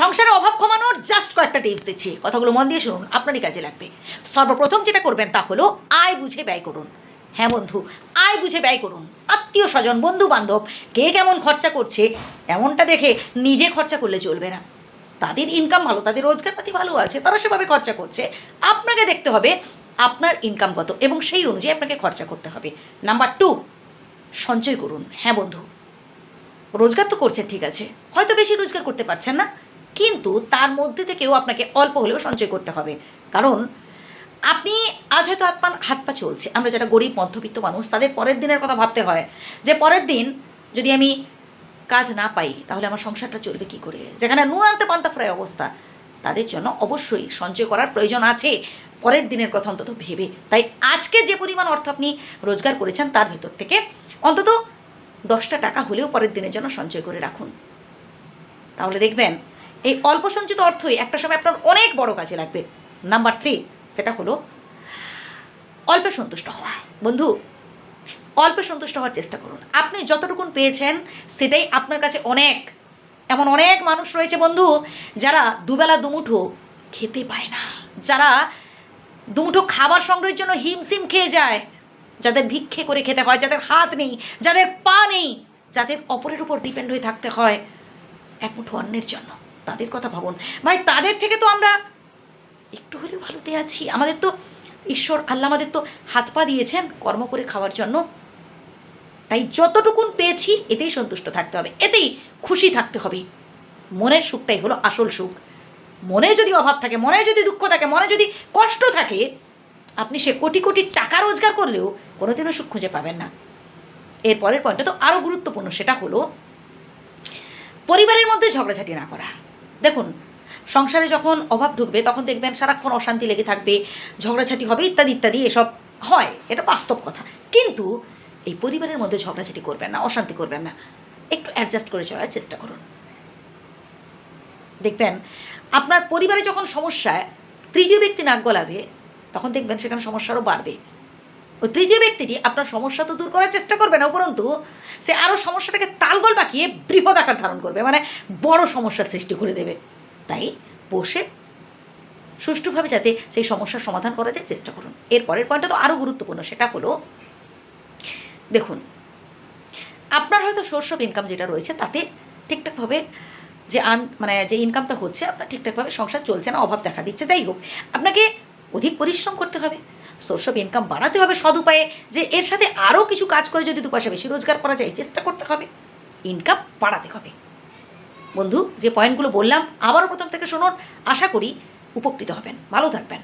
সংসারে অভাব কমানোর জাস্ট কয়েকটা টিপস দিচ্ছি। কথাগুলো মন দিয়ে শুনুন, আপনারই কাজে লাগবে। সর্বপ্রথম যেটা করবেন তা হলো আয় বুঝে ব্যয় করুন। হ্যাঁ বন্ধু, আয় বুঝে ব্যয় করুন। আত্মীয় স্বজন বন্ধু বান্ধব কে কেমন খরচা করছে, এমনটা দেখে নিজে খরচা করলে চলবে না। তাদের ইনকাম ভালো, তাদের রোজগারপাতি ভালো আছে, তারা সেভাবে খরচা করছে। আপনাকে দেখতে হবে আপনার ইনকাম কত এবং সেই অনুযায়ী আপনাকে খরচা করতে হবে। নাম্বার টু সঞ্চয় করুন। হ্যাঁ বন্ধু, রোজগার তো করছেন, ঠিক আছে। হয়তো বেশি রোজগার করতে পারছেন না কিন্তু তার মধ্যে থেকেও আপনাকে অল্প হলেও সঞ্চয় করতে হবে। কারণ আপনি আজ হয়তো হাত হাত পা চলছে। আমরা যারা গরিব, মধ্যবিত্ত মানুষ, তাদের পরের দিনের কথা ভাবতে হয় যে পরের দিন যদি আমি কাজ না পাই, তাহলে আমার সংসারটা চলবে কি করে? যেখানে নুন আনতে পান্তা ফ্রাই অবস্থা। তাদের জন্য অবশ্যই সঞ্চয় করার প্রয়োজন আছে। পরের দিনের কথা অন্তত ভেবে। তাই আজকে যে পরিমাণ অর্থ আপনি রোজগার করেছেন, তার ভিতর থেকে অন্তত দশটা টাকা হলেও পরের দিনের জন্য সঞ্চয় করে রাখুন। তাহলে দেখবেন এই অল্প সঞ্চিত অর্থই একটা সময় আপনার অনেক বড় কাজে লাগবে। নাম্বার থ্রি সেটা হলো অল্পে সন্তুষ্ট হওয়া। বন্ধু, অল্পে সন্তুষ্ট হওয়ার চেষ্টা করুন। আপনি যতটুকুন পেয়েছেন, সেটাই আপনার কাছে অনেক। এমন অনেক মানুষ রয়েছে বন্ধু, যারা দুবেলা দুমুঠো খেতে পায় না। যারা দুমুঠো খাবার সংগ্রহের জন্য হিমসিম খেয়ে যায়। যাদের ভিক্ষে করে খেতে হয়, যাদের হাত নেই, যাদের পা নেই, যাদের অপরের উপর ডিপেন্ড হয়ে থাকতে হয়, এক মুঠো অন্যের জন্য। তাদের কথা ভাবুন। ভাই, তাদের থেকে তো আমরা একটু হলেও ভালোতে আছি। আমাদের তো ঈশ্বর, আল্লাহ আমাদের তো হাত পা দিয়েছেন কর্ম করে খাওয়ার জন্য। তাই যতটুকুন পেয়েছি, এতেই সন্তুষ্ট থাকতে হবে, এতেই খুশি থাকতে হবে। মনের সুখটাই হলো আসল সুখ। মনে যদি অভাব থাকে, মনে যদি দুঃখ থাকে, মনে যদি কষ্ট থাকে, আপনি সে কোটি কোটি টাকা রোজগার করলেও কোনোদিনও সুখ খুঁজে পাবেন না। এরপরের পয়েন্টটা তো আরও গুরুত্বপূর্ণ, সেটা হলো পরিবারের মধ্যে ঝগড়াঝাটি না করা। দেখুন, সংসারে যখন অভাব ঢুকবে, তখন দেখবেন সারাক্ষণ অশান্তি লেগে থাকবে, ঝগড়াঝাটি হবে, ইত্যাদি ইত্যাদি, এসব হয়। এটা বাস্তব কথা। কিন্তু এই পরিবারের মধ্যে ঝগড়াঝাটি করবেন না, অশান্তি করবেন না। একটু অ্যাডজাস্ট করে চলার চেষ্টা করুন। দেখবেন, আপনার পরিবারে যখন সমস্যায় তৃতীয় ব্যক্তি নাক গলাবে, তখন দেখবেন সেখানে সমস্যা আরও বাড়বে। ওই তৃতীয় ব্যক্তিটি আপনার সমস্যা তো দূর করার চেষ্টা করবে না, উপরন্তু সে আরও সমস্যাটাকে তালগোল পাকিয়ে বৃহৎ আকার ধারণ করবে মানে বড় সমস্যার সৃষ্টি করে দেবে। তাই বসে সুষ্ঠুভাবে যাতে সেই সমস্যার সমাধান করা যায় চেষ্টা করুন। এরপরের পয়েন্টটা তো আরও গুরুত্বপূর্ণ, সেটা হলো দেখুন, আপনার হয়তো সোর্স অফ ইনকাম যেটা রয়েছে তাতে ঠিকঠাকভাবে যে আন মানে যে ইনকামটা হচ্ছে, আপনার ঠিকঠাকভাবে সংসার চলছে না, অভাব দেখা দিচ্ছে। যাই হোক, আপনাকে অধিক পরিশ্রম করতে হবে। সোর্স অফ ইনকাম বাড়াতে হবে সদ উপায়ে, যে এর সাথে আরও কিছু কাজ করে যদি দু পয়সা বেশি রোজগার করা যায়, চেষ্টা করতে হবে। ইনকাম বাড়াতে হবে। বন্ধু, যে পয়েন্টগুলো বললাম, আবারও প্রথম থেকে শুনুন। আশা করি উপকৃত হবেন। ভালো থাকবেন।